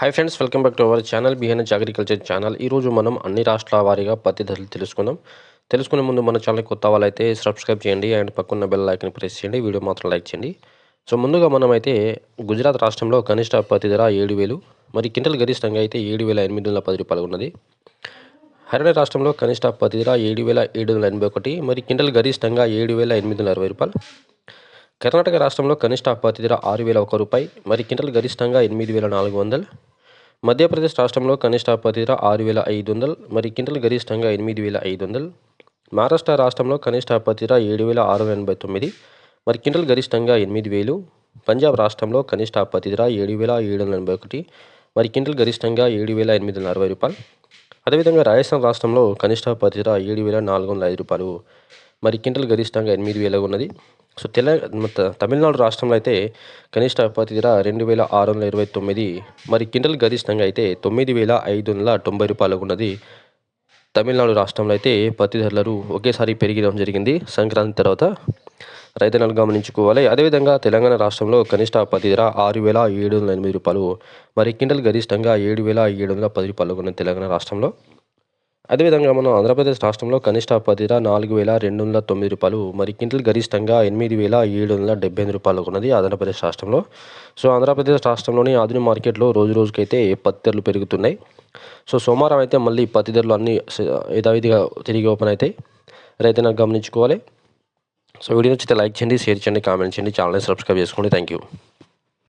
Hi friends welcome back to our channel బిహెన్హెచ్ agriculture channel ఈరోజు మనం అన్ని రాష్ట్రాల వారీగా పత్తి ధరలు తెలుసుకుందాం. తెలుసుకునే ముందు మన ఛానల్ కొత్త వాళ్ళైతే సబ్స్క్రైబ్ చేయండి అండ్ పక్కన్న బెల్ లైక్ని ప్రెస్ చేయండి వీడియో మాత్రం లైక్ చేయండి. సో ముందుగా మనం అయితే గుజరాత్ రాష్ట్రంలో కనిష్ట పత్తి ధర ఏడు వేలు మరి క్వింటల్ గరిష్టంగా అయితే ఏడు వేల ఎనిమిది వందల పది రూపాయలు ఉన్నది. హర్యానా రాష్ట్రంలో కనిష్ట పత్తి ధర ఏడు వేల ఏడు వందల ఎనభై ఒకటి మరి క్వింటల్ గరిష్టంగా ఏడు వేల ఎనిమిది వందల అరవై రూపాయలు. కర్ణాటక రాష్ట్రంలో కనిష్ట పత్తి ధర ఆరు వేల ఒక రూపాయి మరి క్వింటల్ గరిష్టంగా ఎనిమిది వేల నాలుగు వందలు. మధ్యప్రదేశ్ రాష్ట్రంలో కనిష్ట పత్తి ఆరు వేల ఐదు వందలు మరి క్వింటల్ గరిష్టంగా ఎనిమిది వేల ఐదు వందలు. మహారాష్ట్ర రాష్ట్రంలో కనిష్ట పత్తి ఏడు వేల ఆరు వందల ఎనభై తొమ్మిది మరి కింటల్ గరిష్టంగా ఎనిమిది వేలు. పంజాబ్ రాష్ట్రంలో కనిష్ట పత్తి ఏడు వేల ఏడు వందల ఎనభై ఒకటి మరి కింటల్ గరిష్టంగా ఏడు వేల ఎనిమిది వందల అరవై రూపాయలు. అదేవిధంగా రాజస్థాన్ రాష్ట్రంలో కనిష్ట పత్తి ఏడు వేల నాలుగు వందల ఐదు రూపాయలు మరి కింటల్ గరిష్టంగా ఎనిమిది వేల ఉన్నది. సో తెలంగాణ తమిళనాడు రాష్ట్రంలో అయితే కనిష్ట పత్తి ధర రెండు వేల ఆరు వందల ఇరవై తొమ్మిది మరి క్వింటల్ గరిష్టంగా అయితే తొమ్మిది వేల ఐదు వందల తొంభై రూపాయలకు ఉన్నది. తమిళనాడు రాష్ట్రంలో అయితే పత్తి ధరలు ఒకేసారి పెరిగడం జరిగింది. సంక్రాంతి తర్వాత రైతన్నలు గమనించుకోవాలి. అదేవిధంగా తెలంగాణ రాష్ట్రంలో కనిష్ట పత్తి ధర ఆరు వేల ఏడు వందల ఎనిమిది రూపాయలు మరి క్వింటల్ గరిష్టంగా ఏడు వేల ఏడు వందల పది రూపాయలు ఉన్నది తెలంగాణ రాష్ట్రంలో. అదేవిధంగా మనం ఆంధ్రప్రదేశ్ రాష్ట్రంలో కనిష్ట పదిర నాలుగు వేల రెండు వందల తొమ్మిది రూపాయలు మరి క్వింటల్ గరిష్టంగా ఎనిమిది వేల ఏడు వందల డెబ్బై ఎనిమిది రూపాయలు ఉన్నది ఆంధ్రప్రదేశ్ రాష్ట్రంలో. సో ఆంధ్రప్రదేశ్ రాష్ట్రంలోని ఆధునిక మార్కెట్లో రోజు రోజుకైతే పత్తి ధరలు పెరుగుతున్నాయి. సో సోమవారం అయితే మళ్ళీ పత్తి ధరలు అన్నీ యథావిధిగా తిరిగి ఓపెన్ అవుతాయి. రైతులకు గమనించుకోవాలి. సో వీడియో నచ్చితే లైక్ చేయండి షేర్ చేయండి కామెంట్ చేయండి ఛానల్ని సబ్స్క్రైబ్ చేసుకోండి. Thank you